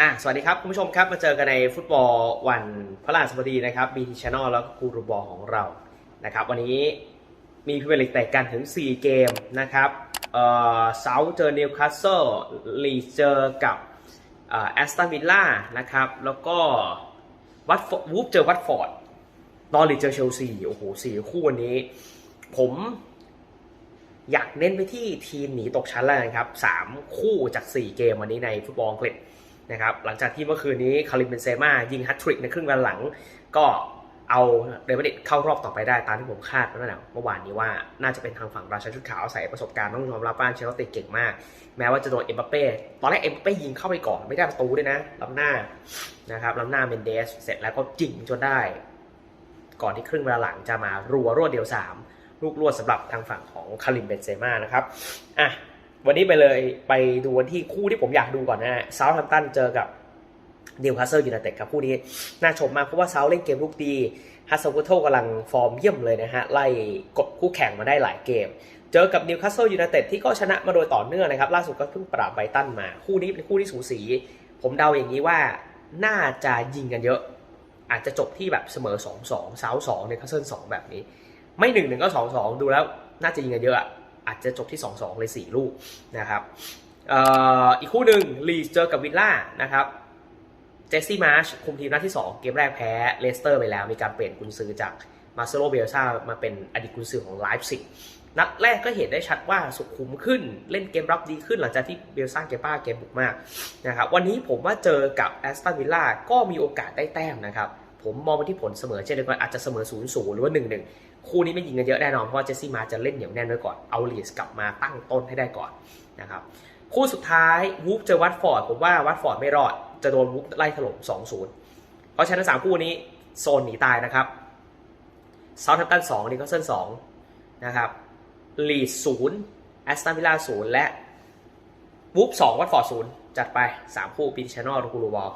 อะสวัสดีครับคุณผู้ชมครับมาเจอกันในฟุตบอลวันพระราชบดีนะครับ BT Channel แล้วก็กูรูบอลของเรานะครับวันนี้มีพรีเมียร์ลีกแตกกันถึง 4 เกมนะครับเอ่อเซาเจอนิวคาสเซิลลีเจอกับแอสตันวิลล่านะครับแล้วก็วัตฟอร์ดวูฟเจอวัตฟอร์ดนอริเจอเชลซีโอ้โหสี่คู่วันนี้ ผมอยากเน้นไปที่ทีมหนีตกชั้นแล้วกันครับสามคู่จาก 4 เกมวันนี้ในฟุตบอลอังกฤษ นะครับหลังจากที่เมื่อคืนนี้คาริมเบนเซม่ายิงแฮตทริกในครึ่งเวลาหลังก็เอาเรอัลมาดริดเข้ารอบต่อไปได้ตามที่ผมคาดนั่นแหละเมื่อวานนี้ว่าน่าจะเป็นทางฝั่งราชันชุดขาวใส่ประสบการณ์ต้องยอมรับว่าเชลซีเก่งมาก แม้ว่าจะโดนเอ็มบัปเป้ตอนแรกเอ็มบัปเป้ยิงเข้าไปก่อนไม่ได้ประตูด้วยนะล้ำหน้านะครับล้ำหน้าเมนเดสเสร็จแล้วก็ยิงจนได้ ก่อนที่ครึ่งเวลาหลังจะมารัวรวดเดียวสามลูกรวดสำหรับทางฝั่งของคาริมเบนเซม่านะครับอะ วันนี้ไปเลยไปดูวันที่คู่ที่ผมอยากดูก่อนนะฮะเซาท์แฮมป์ตันเจอกับนิวคาสเซิลยูไนเต็ดครับคู่นี้น่าชมมากเพราะว่าเซาเล่นเกมลุกดีฮัสซันกุโตกำลังฟอร์มเยี่ยมเลยนะฮะไล่กดคู่แข่งมาได้หลายเกม เจอกับนิวคาสเซิลยูไนเต็ดที่ก็ชนะมาโดยต่อเนื่องนะครับ ล่าสุดก็เพิ่งปราบไบตันมา คู่นี้เป็นคู่ที่สูสี ผมเดาอย่างนี้ว่าน่าจะยิงกันเยอะ อาจจะจบที่แบบเสมอ 2-2เซาสองนิวคาสเซิลสองแบบนี้ ไม่หนึ่งหนึ่งก็สองสองดูแล้วน่าจะยิงกันเยอะ อาจจะจบที่ 2-2 เลย 4 ลูกนะครับอีกคู่หนึ่งลีสเจอกับวิลล่านะครับเจสซี่มาร์ชคุมทีมนัดที่ 2 เกมแรกแพ้เลสเตอร์ไปแล้ว มีการเปลี่ยนกุนซือจากมาเซโลเบลซามาเป็นอดีตกุนซือของไลฟ์ซิกนัดแรกก็เห็นได้ชัดว่าสุขุมขึ้นเล่นเกมรับดีขึ้นหลังจากที่เบลซ่าเกมป้าเกมบุกมากนะครับวันนี้ผมว่าเจอกับแอสตันวิลล่าก็มีโอกาสได้แต้มนะครับ ผมมองไปที่ผลเสมอเช่นเดียวกันอาจจะเสมอ0 0หรือว่า1 1คู่นี้ไม่ยิงกันเยอะแน่นอนเพราะว่าเจสซี่มาจะเล่นเหนียวแน่นไว้ก่อนเอาลีสกลับมาตั้งต้นให้ได้ก่อนนะครับคู่สุดท้ายวูฟเจอวัตฟอร์ดผมว่าวัตฟอร์ดไม่รอดจะโดนวูฟไล่ถล่ม2-0 เพราะฉะนั้นสามคู่นี้โซนหนีตายนะครับเซาท์แฮมป์ตัน2นิวคาสเซิล2นะครับลีดศูนย์แอสตันวิลล่าศูนย์และวูฟ2วัตฟอร์ดศูนย์จัดไป 3 คู่ปีชแนลดูคูรูบอล